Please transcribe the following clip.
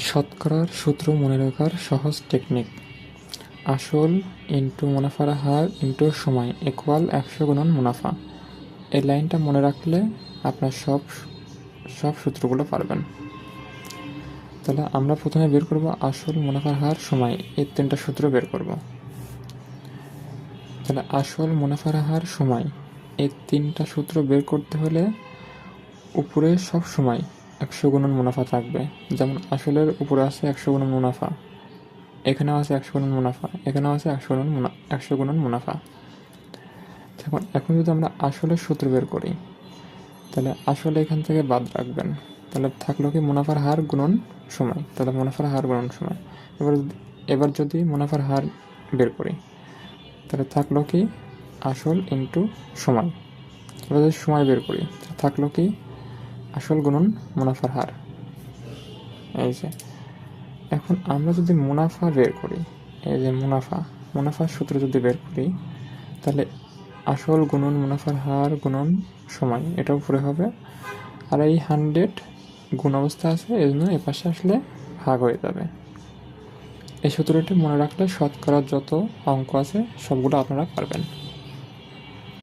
শতকরার সূত্র মনে রাখার সহজ টেকনিক আসল ইন্টু মুনাফার হার ইন্টু সময় ইকুয়াল একশো গুণন মুনাফা। এই লাইনটা মনে রাখলে আপনার সব সব সূত্রগুলো পারবেন। তাহলে আমরা প্রথমে বের করব আসল মুনাফার হার সময়। এই তিনটা সূত্র বের করব। তাহলে আসল মুনাফার হার সময়। এই তিনটা সূত্র বের করতে হলে উপরে সব সময় একশো গুণন মুনাফা থাকবে। যেমন আসলের উপরে আছে একশো গুণন মুনাফা। এখানেও আছে একশো গুণন মুনাফা। এখানেও আছে একশো গুণন মুনা একশো গুণন মুনাফা। এখন এখন যদি আমরা আসলের সূত্র বের করি, তাহলে আসলে এখান থেকে বাদ রাখবেন। তাহলে থাকল কি মুনাফার হার গুণন সময়। তাহলে মুনাফার হার গুণন সময়। এবার এবার যদি মুনাফার হার বের করি, তাহলে থাকল কি আসল ইন্টু সময়। এবার যদি সময় বের করি থাকল কি আসল গুণন মুনাফার হার। এই যে, এখন আমরা যদি মুনাফা বের করি, এই যে মুনাফা মুনাফার সূত্র যদি বের করি, তাহলে আসল গুণন মুনাফার হার গুণন সময় এটা উপরে হবে। আর এই হান্ড্রেড গুণ অবস্থা আছে, এই জন্য এ পাশে আসলে ভাগ হয়ে যাবে। এই সূত্রটি মনে রাখলে শতকরার যত অঙ্ক আছে, সবগুলো আপনারা পারবেন।